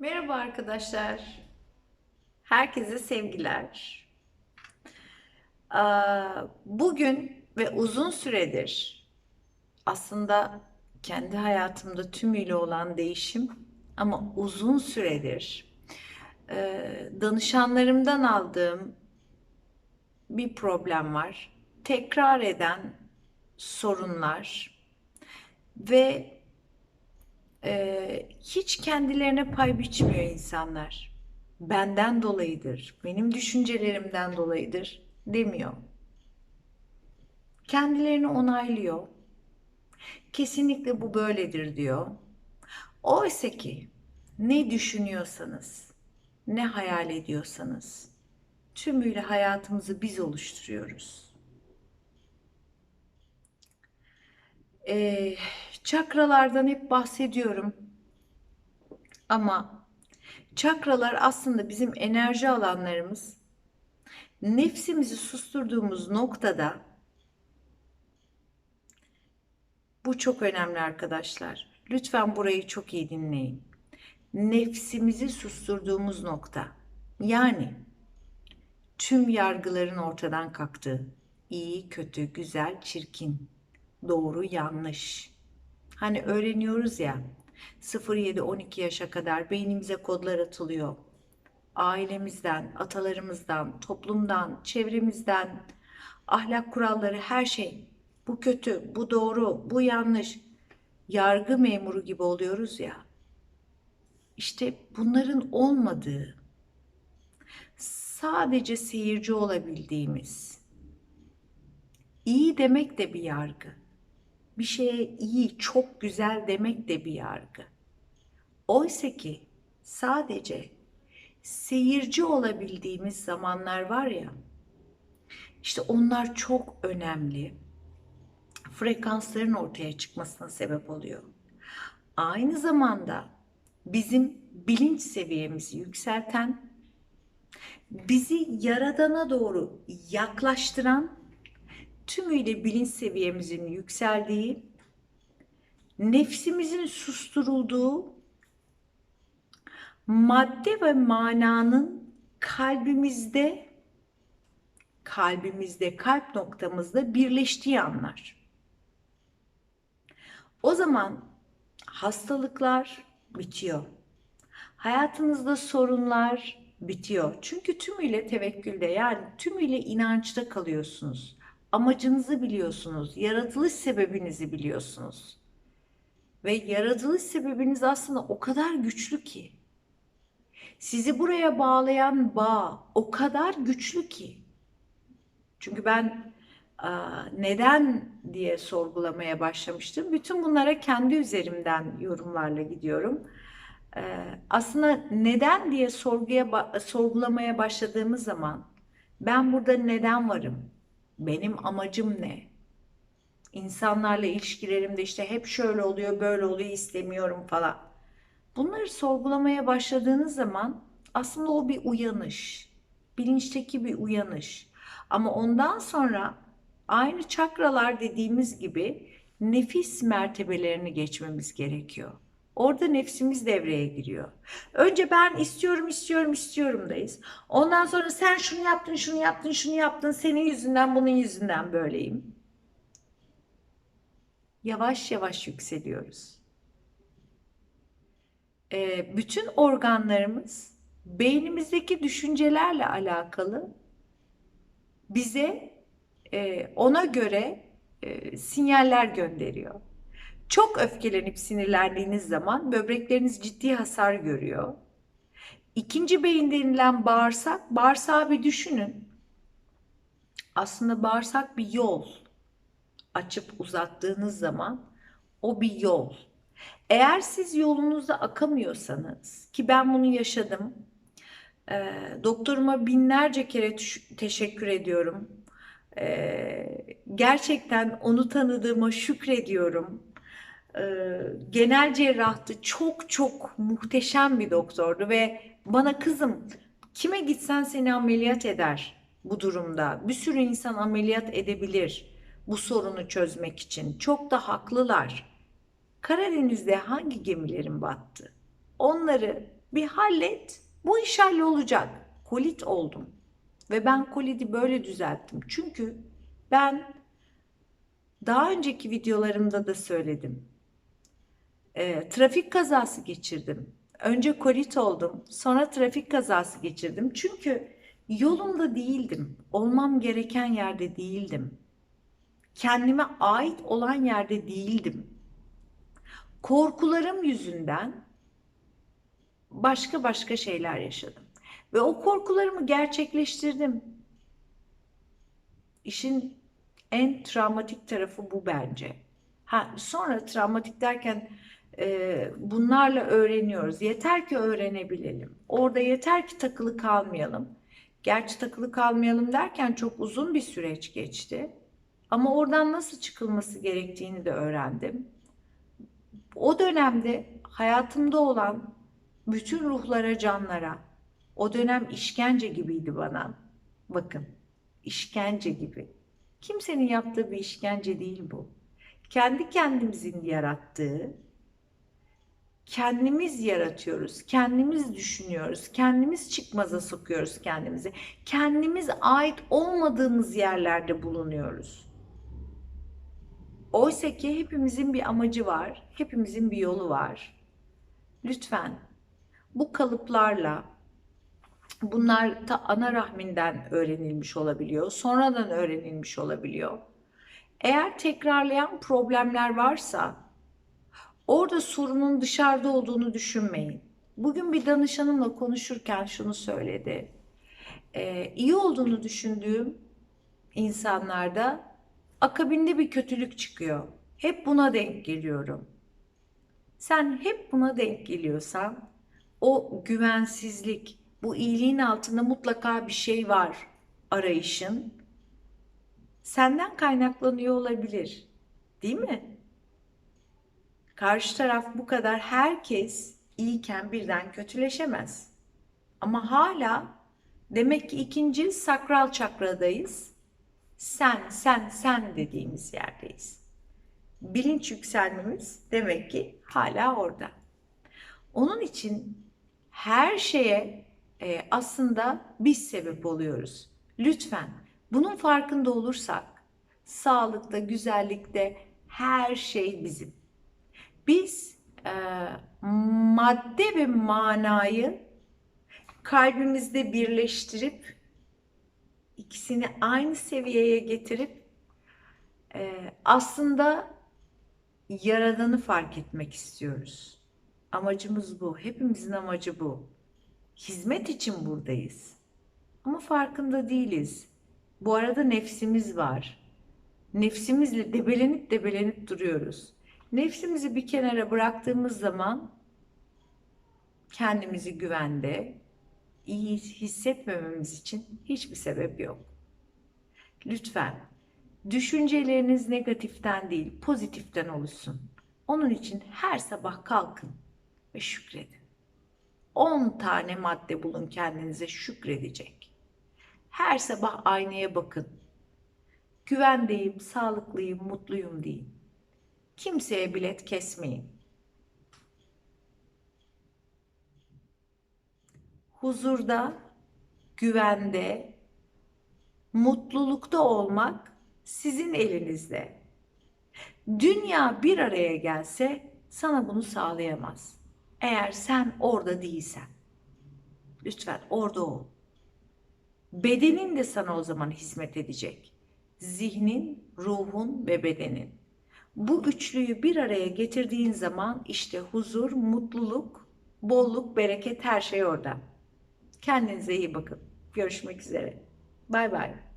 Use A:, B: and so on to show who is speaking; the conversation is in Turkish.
A: Merhaba arkadaşlar. Herkese sevgiler. Bugün ve uzun süredir aslında kendi hayatımda tümüyle olan değişim ama uzun süredir e, danışanlarımdan aldığım bir problem var. Tekrar eden sorunlar ve e, hiç kendilerine pay biçmiyor insanlar. Benden dolayıdır, benim düşüncelerimden dolayıdır demiyor. Kendilerini onaylıyor. Kesinlikle bu böyledir diyor. Oysa ki ne düşünüyorsanız, ne hayal ediyorsanız tümüyle hayatımızı biz oluşturuyoruz. Ee, çakralardan hep bahsediyorum. Ama çakralar aslında bizim enerji alanlarımız. Nefsimizi susturduğumuz noktada bu çok önemli arkadaşlar. Lütfen burayı çok iyi dinleyin. Nefsimizi susturduğumuz nokta. Yani tüm yargıların ortadan kalktığı, iyi, kötü, güzel, çirkin, doğru, yanlış. Hani öğreniyoruz ya 0-7-12 yaşa kadar beynimize kodlar atılıyor. Ailemizden, atalarımızdan, toplumdan, çevremizden, ahlak kuralları her şey. Bu kötü, bu doğru, bu yanlış. Yargı memuru gibi oluyoruz ya. İşte bunların olmadığı, sadece seyirci olabildiğimiz, iyi demek de bir yargı bir şeye iyi, çok güzel demek de bir yargı. Oysa ki sadece seyirci olabildiğimiz zamanlar var ya, işte onlar çok önemli. Frekansların ortaya çıkmasına sebep oluyor. Aynı zamanda bizim bilinç seviyemizi yükselten, bizi yaradana doğru yaklaştıran tümüyle bilinç seviyemizin yükseldiği, nefsimizin susturulduğu, madde ve mananın kalbimizde, kalbimizde, kalp noktamızda birleştiği anlar. O zaman hastalıklar bitiyor. Hayatınızda sorunlar bitiyor. Çünkü tümüyle tevekkülde yani tümüyle inançta kalıyorsunuz amacınızı biliyorsunuz, yaratılış sebebinizi biliyorsunuz. Ve yaratılış sebebiniz aslında o kadar güçlü ki. Sizi buraya bağlayan bağ o kadar güçlü ki. Çünkü ben neden diye sorgulamaya başlamıştım. Bütün bunlara kendi üzerimden yorumlarla gidiyorum. Aslında neden diye sorguya sorgulamaya başladığımız zaman ben burada neden varım? Benim amacım ne? İnsanlarla ilişkilerimde işte hep şöyle oluyor, böyle oluyor, istemiyorum falan. Bunları sorgulamaya başladığınız zaman aslında o bir uyanış. Bilinçteki bir uyanış. Ama ondan sonra aynı çakralar dediğimiz gibi nefis mertebelerini geçmemiz gerekiyor. Orada nefsimiz devreye giriyor. Önce ben istiyorum, istiyorum, istiyorumdayız. Ondan sonra sen şunu yaptın, şunu yaptın, şunu yaptın. Senin yüzünden, bunun yüzünden böyleyim. Yavaş yavaş yükseliyoruz. Ee, bütün organlarımız beynimizdeki düşüncelerle alakalı bize e, ona göre e, sinyaller gönderiyor. Çok öfkelenip sinirlendiğiniz zaman böbrekleriniz ciddi hasar görüyor. İkinci beyin denilen bağırsak, bağırsağı bir düşünün. Aslında bağırsak bir yol. Açıp uzattığınız zaman o bir yol. Eğer siz yolunuzda akamıyorsanız ki ben bunu yaşadım. E, doktoruma binlerce kere teşekkür ediyorum. E, gerçekten onu tanıdığıma şükrediyorum genel cerrahtı. Çok çok muhteşem bir doktordu ve bana kızım kime gitsen seni ameliyat eder bu durumda. Bir sürü insan ameliyat edebilir bu sorunu çözmek için. Çok da haklılar. Karadeniz'de hangi gemilerin battı? Onları Bir hallet. Bu iş hallolacak. Kolit oldum. Ve ben kolidi böyle düzelttim. Çünkü ben daha önceki videolarımda da söyledim. E, trafik kazası geçirdim. Önce kolit oldum. Sonra trafik kazası geçirdim. Çünkü yolumda değildim. Olmam gereken yerde değildim. Kendime ait olan yerde değildim. Korkularım yüzünden başka başka şeyler yaşadım. Ve o korkularımı gerçekleştirdim. İşin en travmatik tarafı bu bence. Ha, sonra travmatik derken e, bunlarla öğreniyoruz. Yeter ki öğrenebilelim. Orada yeter ki takılı kalmayalım. Gerçi takılı kalmayalım derken çok uzun bir süreç geçti. Ama oradan nasıl çıkılması gerektiğini de öğrendim. O dönemde hayatımda olan bütün ruhlara, canlara, o dönem işkence gibiydi bana. Bakın, işkence gibi. Kimsenin yaptığı bir işkence değil bu. Kendi kendimizin yarattığı, kendimiz yaratıyoruz, kendimiz düşünüyoruz, kendimiz çıkmaza sokuyoruz kendimizi. Kendimiz ait olmadığımız yerlerde bulunuyoruz. Oysa ki hepimizin bir amacı var, hepimizin bir yolu var. Lütfen bu kalıplarla bunlar ta ana rahminden öğrenilmiş olabiliyor, sonradan öğrenilmiş olabiliyor. Eğer tekrarlayan problemler varsa orada sorunun dışarıda olduğunu düşünmeyin. Bugün bir danışanımla konuşurken şunu söyledi. Ee, iyi olduğunu düşündüğüm insanlarda akabinde bir kötülük çıkıyor. Hep buna denk geliyorum. Sen hep buna denk geliyorsan o güvensizlik, bu iyiliğin altında mutlaka bir şey var arayışın. Senden kaynaklanıyor olabilir. Değil mi? Karşı taraf bu kadar herkes iyiyken birden kötüleşemez. Ama hala demek ki ikinci sakral çakradayız. Sen, sen, sen dediğimiz yerdeyiz. Bilinç yükselmemiz demek ki hala orada. Onun için her şeye e, aslında biz sebep oluyoruz. Lütfen bunun farkında olursak sağlıkta, güzellikte her şey bizim. Biz e, madde ve manayı kalbimizde birleştirip ikisini aynı seviyeye getirip e, aslında yaradanı fark etmek istiyoruz. Amacımız bu. Hepimizin amacı bu. Hizmet için buradayız. Ama farkında değiliz. Bu arada nefsimiz var. Nefsimizle debelenip debelenip duruyoruz. Nefsimizi bir kenara bıraktığımız zaman kendimizi güvende, iyi hissetmememiz için hiçbir sebep yok. Lütfen düşünceleriniz negatiften değil, pozitiften oluşsun. Onun için her sabah kalkın ve şükredin. 10 tane madde bulun kendinize şükredecek. Her sabah aynaya bakın. Güvendeyim, sağlıklıyım, mutluyum deyin. Kimseye bilet kesmeyin. Huzurda, güvende, mutlulukta olmak sizin elinizde. Dünya bir araya gelse sana bunu sağlayamaz. Eğer sen orada değilsen. Lütfen orada ol. Bedenin de sana o zaman hizmet edecek. Zihnin, ruhun ve bedenin. Bu üçlüyü bir araya getirdiğin zaman işte huzur, mutluluk, bolluk, bereket her şey orada. Kendinize iyi bakın. Görüşmek üzere. Bay bay.